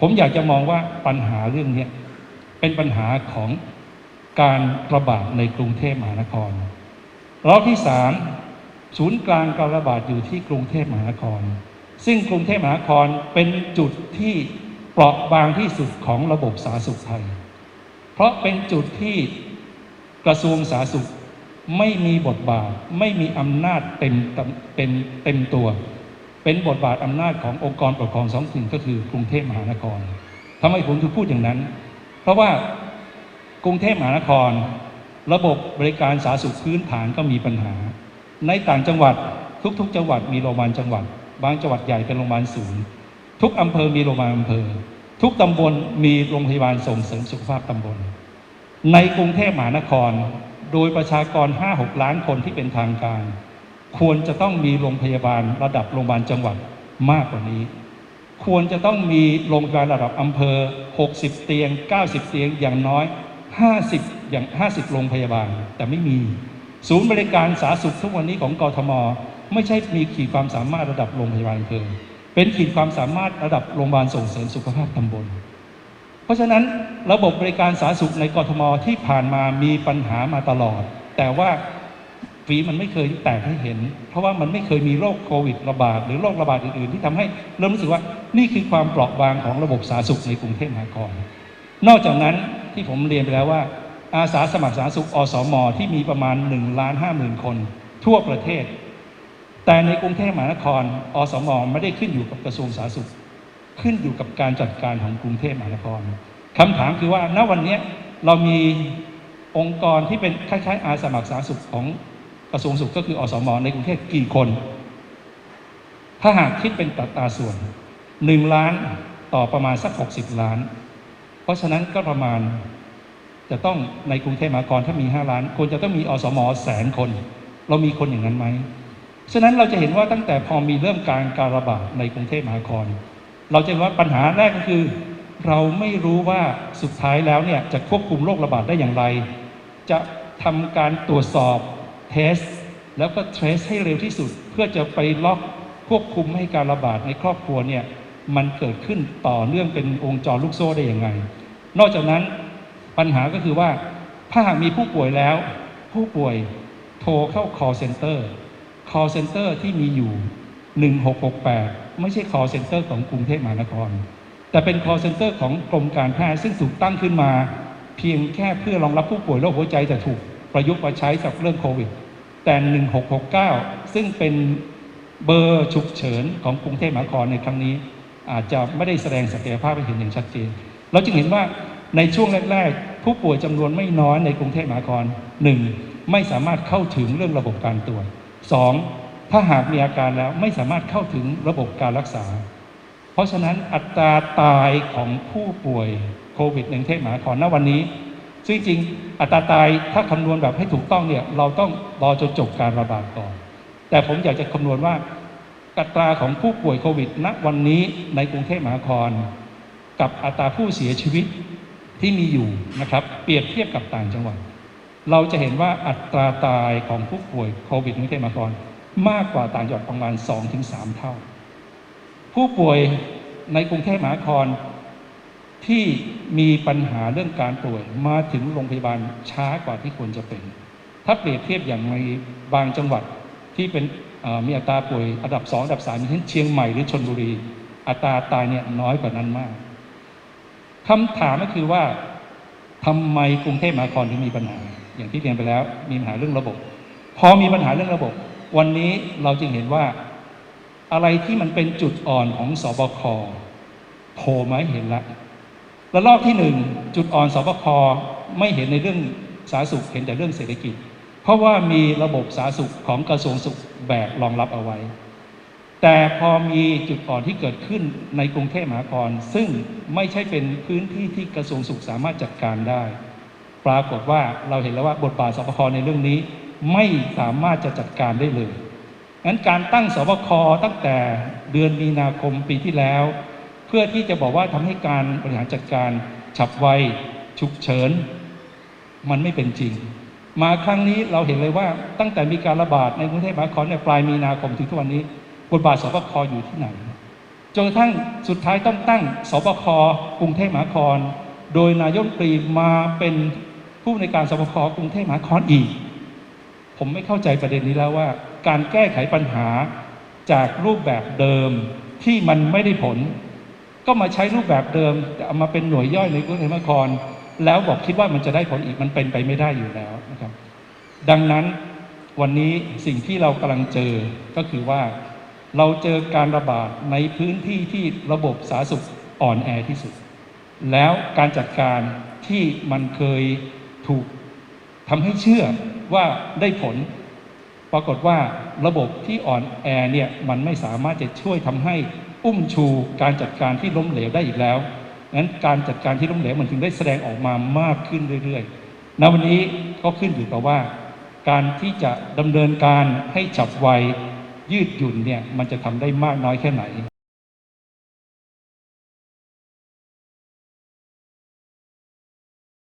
ผมอยากจะมองว่าปัญหาเรื่องนี้เป็นปัญหาของการระบาดในกรุงเทพมหานครรอบที่สามศูนย์กลางการระบาดอยู่ที่กรุงเทพมหานคร ซึ่งกรุงเทพมหานครเป็นจุดที่เปราะบางที่สุดของระบบสาธารณสุขไทย เพราะเป็นจุดที่กระทรวงสาธารณสุขไม่มีบทบาท ไม่มีอำนาจเต็มเต็มเต็มตัว เป็นบทบาทอำนาจขององค์กรปกครองท้องถิ่นก็คือกรุงเทพมหานครทำไมผมถึงพูดอย่างนั้น เพราะว่ากรุงเทพมหานคร ระบบบริการสาธารณสุขพื้นฐานก็มีปัญหา ในต่างจังหวัดทุกๆ จังหวัดมีโรงพยาบาลจังหวัด บางจังหวัดใหญ่เป็นโรงพยาบาลศูนย์ทุกอำเภอมีโรงพยาบาลอำเภอ ทุกตำบลมีโรงพยาบาลส่งเสริมสุขภาพตำบล ในกรุงเทพมหานคร โดยประชากร 5-6 ล้านคนที่เป็นทางการ ควรจะต้องมีโรงพยาบาลระดับโรงพยาบาลจังหวัดมากกว่านี้ ควรจะต้องมีโรงพยาบาลระดับอำเภอ 60 เตียง 90 เตียงอย่างน้อย 50 อย่าง 50 โรงพยาบาลแต่ไม่มี ศูนย์บริการสาธารณสุขทุกวันนี้ของกทม ไม่ใช่มีขีดความสามารถระดับโรงพยาบาลอำเภอเป็นขีดความสามารถระดับโรงพยาบาลส่งเสริมสุขภาพตำบลเพราะฉะนั้นระบบบริการสาธารณสุขในกทมที่ผ่านมามีปัญหามาตลอด แต่ว่า ฝีมันไม่เคยแตกให้เห็น เพราะว่ามันไม่เคยมีโรคโควิดระบาดหรือโรคระบาดอื่นๆ ที่ทำให้เริ่มรู้สึกว่านี่คือความเปราะบางของระบบสาธารณสุขในกรุงเทพมหานครนอกจากนั้นที่ผมเรียนไปแล้วว่า อาสาสมัครสาธารณสุขอสมที่มีประมาณ1ล้าน5หมื่นคน ทั่วประเทศ แต่ในกรุงเทพมหานคร อสมไม่ได้ขึ้นอยู่กับกระทรวงสาธารณสุข ขึ้นอยู่กับการจัดการของกรุงเทพมหานครคำถามคือว่าณวันนี้เรามีองค์กรที่เป็นคล้ายๆอาสาสมัครสาธารณสุขของ กระทรวงสุขก็คืออสมในกรุงเทพกี่คน ถ้าหากคิดเป็นตัตาส่วนหนึ่งล้านต่อประมาณสัก 60 ล้าน เพราะฉะนั้นก็ประมาณจะต้องในกรุงเทพมหานครถ้ามี 5 ล้านควรจะต้องมีอสมแสนคน เรามีคนอย่างนั้นไหมฉะนั้นเราจะเห็นว่าตั้งแต่พอมีเริ่มการการระบาดในกรุงเทพมหานคร เราจะเห็นว่าปัญหาแรกก็คือ เราไม่รู้ว่าสุดท้ายแล้วเนี่ยจะควบคุมโรคระบาดได้อย่างไร จะทำการตรวจสอบ เทสแล้วก็เทรสให้เร็วที่สุด เพื่อจะไปล็อกควบคุมให้การระบาดในครอบครัวเนี่ยมันเกิดขึ้นต่อเนื่องเป็นวงจรลูกโซ่ได้อย่างไง นอกจากนั้นปัญหาก็คือว่าถ้าหากมีผู้ป่วยแล้ว ผู้ป่วยโทรเข้า call center call center ที่มีอยู่ 1668 ไม่ใช่ call center ของกรุงเทพมหานคร แต่เป็น call center ของกรมการแพทย์ซึ่งถูกตั้งขึ้นมา เพียงแค่เพื่อรองรับผู้ป่วยโรคหัวใจแต่ถูก ประยุกต์มาใช้กับเรื่องโควิด แต่ 1669 ซึ่งเป็นเบอร์ฉุกเฉินของกรุงเทพมหานครในครั้งนี้ อาจจะไม่ได้แสดงศักยภาพให้เห็นอย่างชัดเจน เราจึงเห็นว่าในช่วงแรกๆ ผู้ป่วยจำนวนไม่น้อยในกรุงเทพมหานครหนึ่งไม่สามารถเข้าถึงเรื่องระบบการตรวจสองถ้าหากมีอาการแล้วไม่สามารถเข้าถึงระบบการรักษา เพราะฉะนั้นอัตราตายของผู้ป่วยโควิดในกรุงเทพมหานครณวันนี้ ซึ่งจริงอัตราตายถ้าคำนวณแบบให้ถูกต้องเนี่ยเราต้องรอจนจบการระบาดก่อน แต่ผมอยากจะคำนวณว่าอัตราของผู้ป่วยโควิดณวันนี้ในกรุงเทพมหานคร กับอัตราผู้เสียชีวิตที่มีอยู่นะครับ เปรียบเทียบกับต่างจังหวัด เราจะเห็นว่าอัตราตายของผู้ป่วยโควิดในกรุงเทพมหานคร มากกว่าต่างจังหวัดประมาณ 2-3 เท่า ผู้ป่วยในกรุงเทพมหานคร ที่มีปัญหาเรื่องการป่วยมาถึงโรงพยาบาลช้ากว่าที่ควรจะเป็น ถ้าเปรียบเทียบอย่างในบางจังหวัดที่เป็นมีอัตราป่วยอันดับสองอันดับสามอย่างเช่นเชียงใหม่หรือชนบุรี อัตราตายเนี่ยน้อยกว่านั้นมากคำถามก็คือว่าทำไมกรุงเทพมหานครถึงมีปัญหา อย่างที่เรียนไปแล้วมีปัญหาเรื่องระบบ พอมีปัญหาเรื่องระบบ วันนี้เราจึงเห็นว่าอะไรที่มันเป็นจุดอ่อนของสบคโผล่มาเห็นแล้ว ระลอกที่หนึ่งจุดอ่อนสบคไม่เห็นในเรื่องสาธารณสุขเห็นแต่เรื่องเศรษฐกิจ เพราะว่ามีระบบสาธารณสุขของกระทรวงสุขแบกรองรับเอาไว้ แต่พอมีจุดอ่อนที่เกิดขึ้นในกรุงเทพมหานคร ซึ่งไม่ใช่เป็นพื้นที่ที่กระทรวงสุขสามารถจัดการได้ ปรากฏว่าเราเห็นแล้วว่าบทบาทสบคในเรื่องนี้ไม่สามารถจะจัดการได้เลยงั้นการตั้งสบคตั้งแต่เดือนมีนาคมปีที่แล้ว เพื่อที่จะบอกว่าทำให้การบริหารจัดการฉับไวฉุกเฉิน มันไม่เป็นจริง มาครั้งนี้เราเห็นเลยว่าตั้งแต่มีการระบาดในกรุงเทพมหานครในปลายมีนาคมถึงทุกวันนี้บทบาทสบคออยู่ที่ไหนจนกระทั่งสุดท้ายต้องตั้งสบคกรุงเทพมหานคร โดยนายกรัฐมนตรีมาเป็นผู้ในการสบคกรุงเทพมหานครอีก ผมไม่เข้าใจประเด็นนี้แล้วว่า การแก้ไขปัญหาจากรูปแบบเดิมที่มันไม่ได้ผล ก็มาใช้รูปแบบเดิมเอามาเป็นหน่วยย่อยในกรุงเทพมหานคร แล้วบอกคิดว่ามันจะได้ผลอีกมันเป็นไปไม่ได้อยู่แล้วนะครับ ดังนั้นวันนี้สิ่งที่เรากำลังเจอก็คือว่าเราเจอการระบาดในพื้นที่ที่ระบบสาธารณสุขอ่อนแอที่สุด แล้วการจัดการที่มันเคยถูกทำให้เชื่อว่าได้ผล ปรากฏว่าระบบที่อ่อนแอเนี่ยมันไม่สามารถจะช่วยทำให้ อุ้มชูการจัดการที่ล้มเหลวได้อีกแล้วงั้นการจัดการที่ล้มเหลวมันถึงได้แสดงออกมามากขึ้นเรื่อยๆณวันนี้ก็ขึ้นอยู่กับว่า การที่จะดำเนินการให้ฉับไวยืดหยุ่นเนี่ยมันจะทำได้มากน้อยแค่ไหน